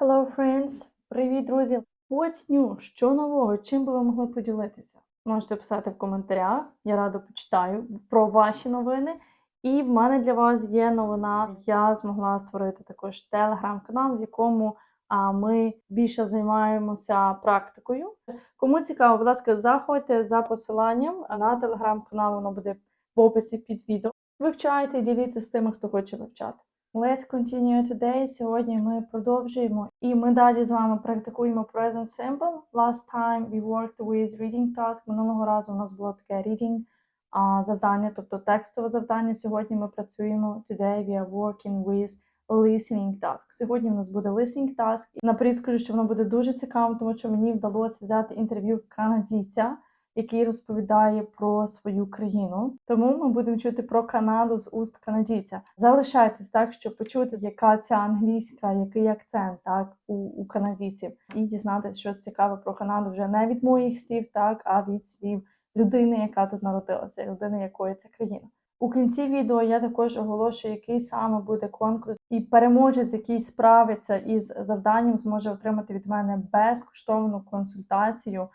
Hello, friends! Привіт, друзі! What's new? Що нового? Чим би ви могли поділитися? Можете писати в коментарях, я радо почитаю про ваші новини. І в мене для вас є новина. Я змогла створити також телеграм-канал, в якому а, ми більше займаємося практикою. Кому цікаво, будь ласка, заходьте за посиланням на телеграм-канал, воно буде в описі під відео. Вивчайте, діліться з тими, хто хоче вивчати. Let's continue today. Сьогодні ми продовжуємо і ми далі з вами практикуємо present simple. Last time we worked with reading task. Минулого разу у нас було таке reading завдання, тобто текстове завдання. Сьогодні ми працюємо today we are working with listening task. Сьогодні у нас буде listening task. Наперед скажу, що воно буде дуже цікавим, тому що мені вдалося взяти інтерв'ю в канадійця, який розповідає про свою країну. Тому ми будемо чути про Канаду з уст канадійця. Залишайтесь так, щоб почути, яка ця англійська, який акцент так у, у канадійців, і дізнатися щось цікаве про Канаду вже не від моїх слів, так а від слів людини, яка тут народилася, людини, якої це країна. У кінці відео я також оголошую, який саме буде конкурс, і переможець, який справиться із завданням, зможе отримати від мене безкоштовну консультацію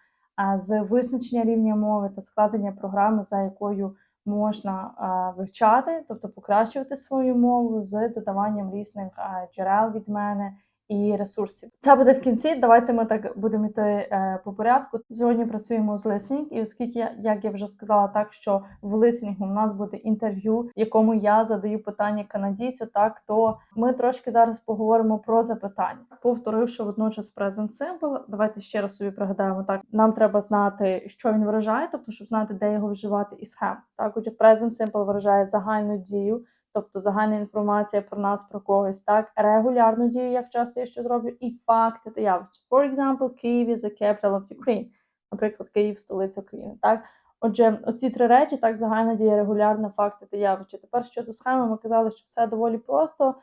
з визначення рівня мови та складення програми, за якою можна вивчати, тобто покращувати свою мову з додаванням різних джерел від мене і ресурсів. Це буде в кінці. Давайте ми так будемо йти е, по порядку. Сьогодні працюємо з listening, і оскільки я, як я вже сказала, так що в listening у нас буде інтерв'ю, якому я задаю питання канадійцю, так то ми трошки зараз поговоримо про запитання, повторивши водночас present simple. Давайте ще раз собі пригадаємо так. Нам треба знати, що він виражає, тобто щоб знати, де його вживати і схем. Так, отже, present simple виражає загальну дію тобто загальна інформація про нас, про когось, так, регулярну дію, як часто я що зроблю, і факти та явища. For example, Kyiv is the capital of Ukraine. Наприклад, Київ столиця України. Так? Отже, оці три речі, так, загальна дія, регулярна, факти та явища. Тепер щодо схеми, ми казали, що все доволі просто.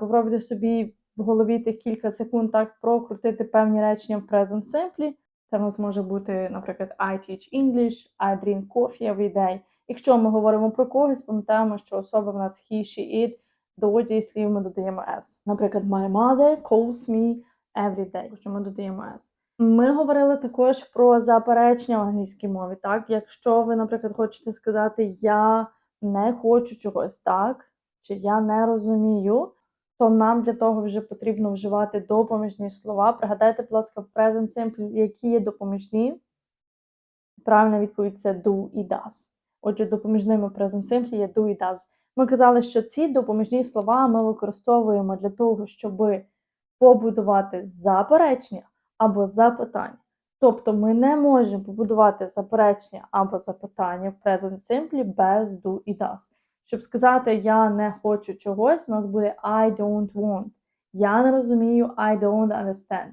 Попробуйте собі в голові тих кілька секунд так прокрутити певні речення в present simple. Це в нас може бути, наприклад, I teach English, I drink coffee every day. Якщо ми говоримо про когось, пам'ятаємо, що особа в нас he, she, it, до дієслів ми додаємо s. Наприклад, my mother calls me every day, що ми додаємо s. Ми говорили також про заперечення в англійській мові. Так, якщо ви, наприклад, хочете сказати Я не хочу чогось, так, чи я не розумію, то нам для того вже потрібно вживати допоміжні слова. Пригадайте, будь ласка, в present simple, які є допоміжні. Правильна відповідь це do і does. Отже, допоміжними simple є do і does. Ми казали, що ці допоміжні слова ми використовуємо для того, щоб побудувати заперечення або запитання. Тобто ми не можемо побудувати заперечення або запитання в present simple без do і does. Щоб сказати я не хочу чогось, у нас буде I don't want. Я не розумію, I don't understand.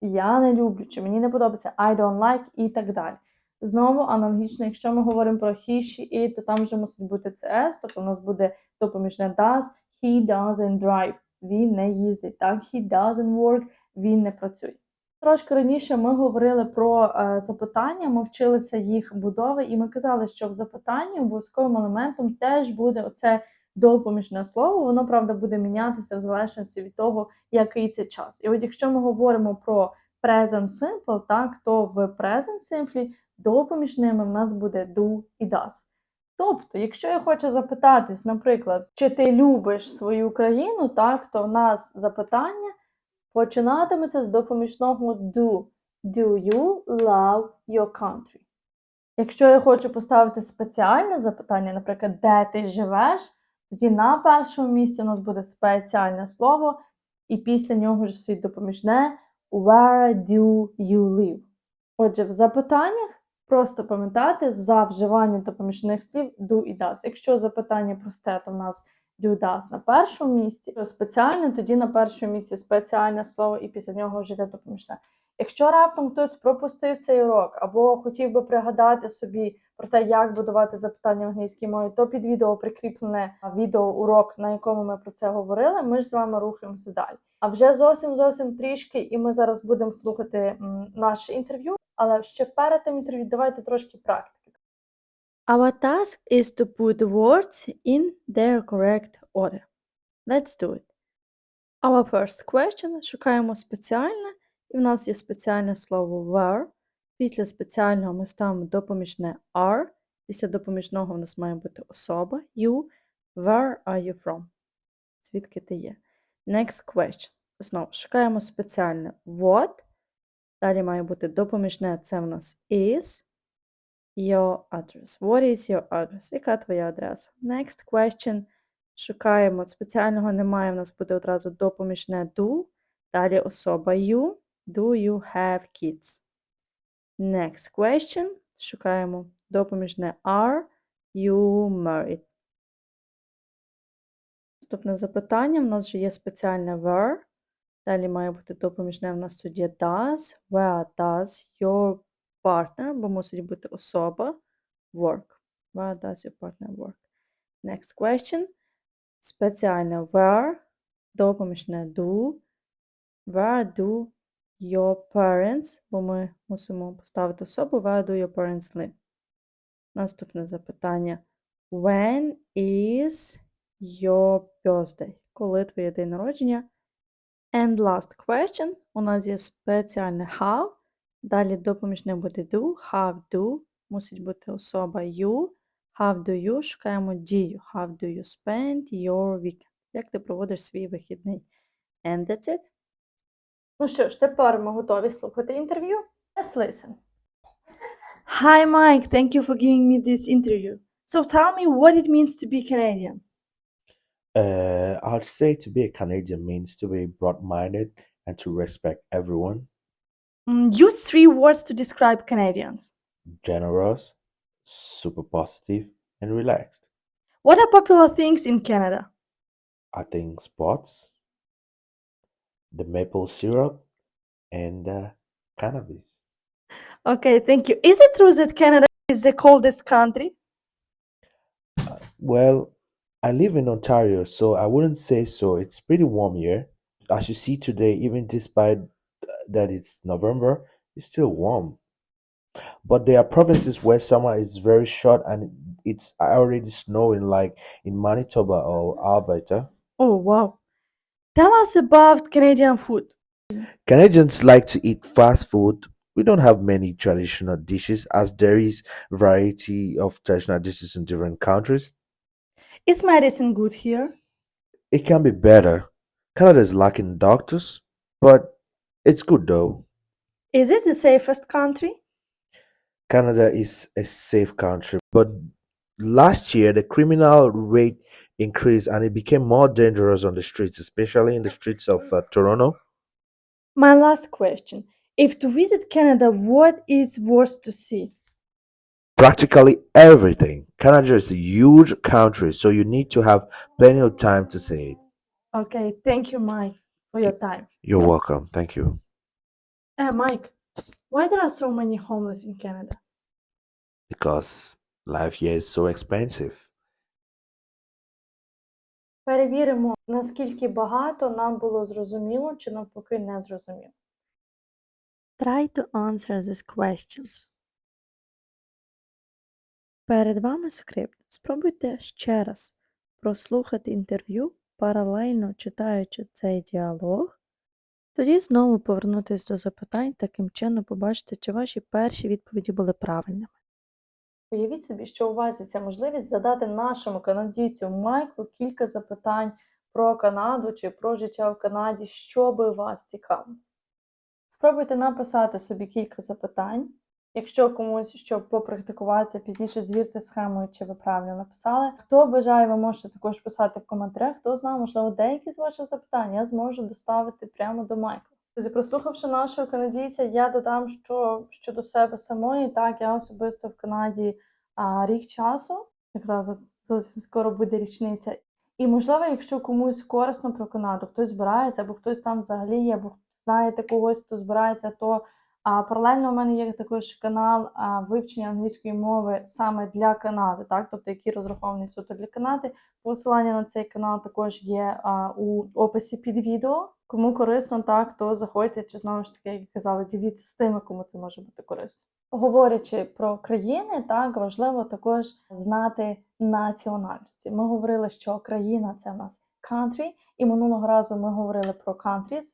Я не люблю, чи мені не подобається I don't like і так далі. Знову аналогічно, якщо ми говоримо про he, she, it, то там вже мусить бути CS, тобто у нас буде допоміжне does, he doesn't drive, він не їздить, так, he doesn't work, він не працює. Трошки раніше ми говорили про е, запитання, ми вчилися їх будови, і ми казали, що в запитанні обов'язковим елементом теж буде оце допоміжне слово, воно, правда, буде мінятися в залежності від того, який це час. І от якщо ми говоримо про present simple, так, то в present simple допоміжними в нас буде do і does. Тобто, якщо я хочу запитатись, наприклад, чи ти любиш свою країну, так, то в нас запитання починатиметься з допоміжного do. Do you love your country? Якщо я хочу поставити спеціальне запитання, наприклад, де ти живеш, тоді на першому місці у нас буде спеціальне слово, і після нього ж стоїть допоміжне Where do you live? Отже, в запитаннях Просто пам'ятати за вживання допоміжних слів do і does. Якщо запитання просте, то в нас do does на першому місці, то спеціальне, тоді на першому місці спеціальне слово, і після нього йде допоміжне. Якщо раптом хтось пропустив цей урок або хотів би пригадати собі про те, як будувати запитання в англійській мові, то під відео прикріплене відеоурок, на якому ми про це говорили. Ми ж з вами рухаємося далі. А вже зовсім зовсім трішки, і ми зараз будемо слухати наше інтерв'ю. Але ще перед тим інтерв'ю давайте трошки практики. Our task is to put words in their correct order. Let's do it. Our first question. Шукаємо спеціальне, і в нас є спеціальне слово where. Після спеціального ми ставимо допоміжне are. Після допоміжного в нас має бути особа you. Where are you from? Звідки ти є? Next question. Знову шукаємо спеціальне what. Далі має бути допоміжне, це в нас is. Your address. What is your address? Яка твоя адреса? Next question. Шукаємо. Спеціального немає, в нас буде одразу допоміжне do. Далі особа you. Do you have kids? Next question. Шукаємо допоміжне are you married? Наступне запитання. У нас вже є спеціальне where. Далі має бути допоміжне в нас є does. Where does your partner, бо мусить бути особа, work. Where does your partner work? Next question. Спеціальне where, допоміжне do. Where do your parents, бо ми мусимо поставити особу, where do your parents live? Наступне запитання. When is your birthday? Коли твоє день народження? And last question. У нас є спеціальне how. Далі допоміжне буде do, have do, мусить бути особа you, have do you, шукаємо дію, have do you spend your weekend. Як ти проводиш свій вихідний? And that's it. Ну що ж, тепер ми готові слухати інтерв'ю. Let's listen. Hi, Mike. Thank you for giving me this interview. So tell me what it means to be Canadian. Uh, I'd say to be a Canadian means to be broad-minded and to respect everyone, Mm, use three words to describe Canadians. generous, super positive, and relaxed. What are popular things in Canada? I think sports, the maple syrup, and uh, cannabis. Okay, thank you. Is it true that Canada is the coldest country? Well, I live in Ontario, so I wouldn't say so. It's pretty warm here. As you see today, even despite that it's November, it's still warm. But there are provinces where summer is very short and it's already snowing, like in Manitoba or Alberta. Oh, wow. Tell us about Canadian food. Canadians like to eat fast food. We don't have many traditional dishes as there is variety of traditional dishes in different countries. Is medicine good here? It can be better. Canada is lacking doctors, but it's good though. Is it the safest country? Canada is a safe country, but last year the criminal rate increased and it became more dangerous on the streets, especially in the streets of uh, Toronto. My last question. If to visit Canada, what is worth to see? Practically everything. Canada is a huge country, so you need to have plenty of time to see it. Okay, thank you, Mike, for your time. You're welcome. Thank you. Uh, Mike, why there are so many homeless in Canada? Because life here is so expensive. Перевіримо, наскільки багато нам було зрозуміло чи навпаки не зрозуміло. Try to answer these questions. Перед вами скрипт. Спробуйте ще раз прослухати інтерв'ю, паралельно читаючи цей діалог. Тоді знову повернутися до запитань, таким чином побачите, чи ваші перші відповіді були правильними. Уявіть собі, що у вас є ця можливість задати нашому канадійцю Майклу кілька запитань про Канаду чи про життя в Канаді, що би вас цікавило. Спробуйте написати собі кілька запитань. Якщо комусь щоб попрактикуватися, пізніше звірте схемою, чи ви правильно написали. Хто бажає, ви можете також писати в коментарях. Хто знає, можливо, деякі з ваших запитань я зможу доставити прямо до Майкла. Друзі, прослухавши нашого канадійця, я додам, що щодо себе самої, так я особисто в Канаді а, рік часу, якраз зовсім скоро буде річниця. І можливо, якщо комусь корисно про Канаду, хтось збирається, або хтось там взагалі є, або знаєте когось, хто збирається, то а, паралельно у мене є також канал вивчення англійської мови саме для Канади, так, тобто який розрахований суто для Канади. Посилання на цей канал також є у описі під відео. Кому корисно, так, то заходьте, чи знову ж таки, як я діліться з тими, кому це може бути корисно. Говорячи про країни, так важливо також знати національності. Ми говорили, що країна це в нас country. І минулого разу ми говорили про countries.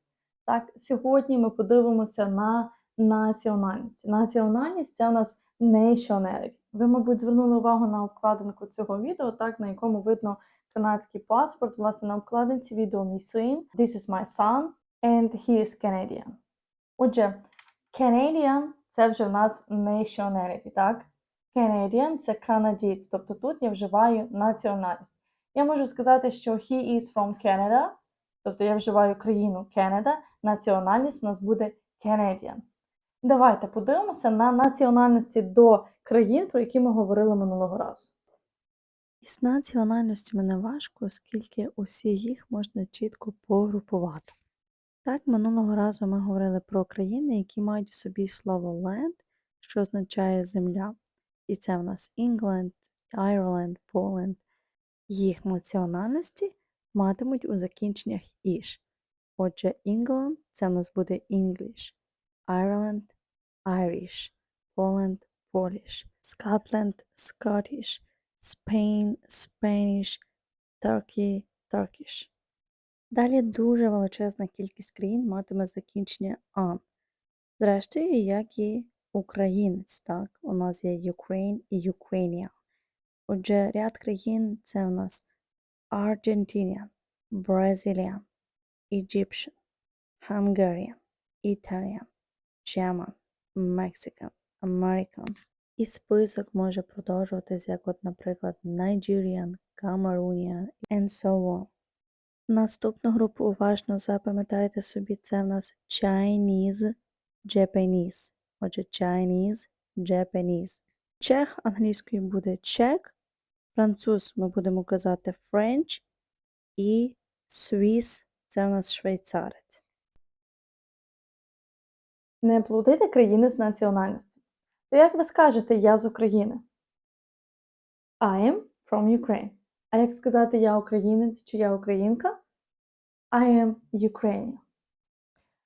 Так, сьогодні ми подивимося на національність. Національність це у нас nationality. Ви, мабуть, звернули увагу на обкладинку цього відео, так, на якому видно канадський паспорт. Власне, на обкладинці відео мій син. This is my son, and he is Canadian. Отже, Canadian – це вже в нас nationality, так? Canadian – це канадієць, тобто тут я вживаю національність. Я можу сказати, що he is from Canada, тобто я вживаю країну Canada, національність у нас буде Canadian. Давайте подивимося на національності до країн, про які ми говорили минулого разу. Із національностями не важко, оскільки усі їх можна чітко погрупувати. Так, минулого разу ми говорили про країни, які мають в собі слово land, що означає земля. І це в нас England, Ireland, Poland. Їх національності матимуть у закінченнях іш. Отже, England це в нас буде English, Ireland Irish, Poland Polish, Scotland Scottish, Spain Spanish, Turkey Turkish. Далі дуже величезна кількість країн матиме закінчення ан. Зрештою, як і українець, так, у нас є Ukraine і Ukrainian. Отже, ряд країн це у нас Argentinian, Brazilian, Egyptian, Hungarian, Italian, German, Mexican, American. І список може продовжуватися, як от, наприклад, Nigerian, Cameroonian and so on. Наступну групу уважно запам'ятайте собі, це в нас Chinese, Japanese. Отже, Chinese, Japanese. Чех англійською буде чек, француз ми будемо казати French і Swiss – це у нас швейцарець. Не плутайте країни з національністю. То як ви скажете я з України? I am from Ukraine. А як сказати я українець чи я українка? I am Ukrainian.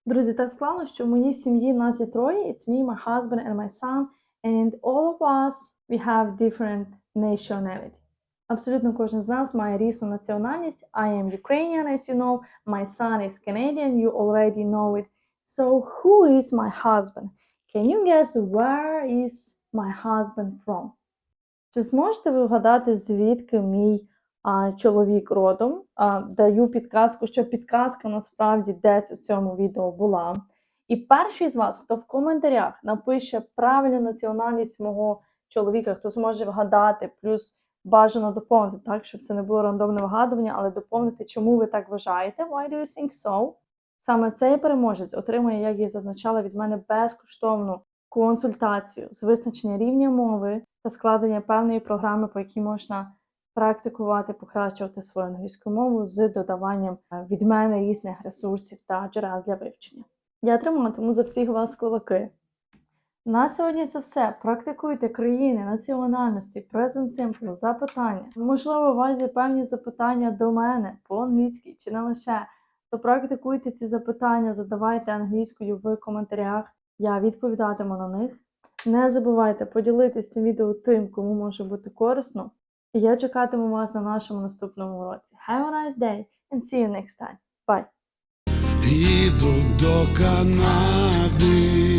Друзі, так склалося, що в моїй сім'ї нас є троє. It's me, my husband and my son. And all of us, we have different nationality. Абсолютно кожен з нас має різну національність. I am Ukrainian, as you know. My son is Canadian, you already know it. So who is my husband? Can you guess where is my husband from? Чи зможете ви вгадати, звідки мій а, чоловік родом? А, даю підказку, що підказка насправді десь у цьому відео була. І перший з вас, хто в коментарях напише правильну національність мого чоловіка, хто зможе вгадати, плюс бажано доповнити, так, щоб це не було рандомне вигадування, але доповнити, чому ви так вважаєте. Why do you think so? Саме цей переможець отримує, як я зазначала, від мене безкоштовну консультацію з визначення рівня мови та складення певної програми, по якій можна практикувати, покращувати свою англійську мову з додаванням е, від мене різних ресурсів та джерел для вивчення. Я триматиму за всіх вас кулаки. На сьогодні це все. Практикуйте країни, національності, present simple, запитання. Можливо, у вас є певні запитання до мене по-англійськи чи не лише. То практикуйте ці запитання, задавайте англійською в коментарях. Я відповідатиму на них. Не забувайте поділитися цим відео тим, кому може бути корисно. І я чекатиму вас на нашому наступному уроці. Have a nice day and see you next time. Bye! Іду до Канади.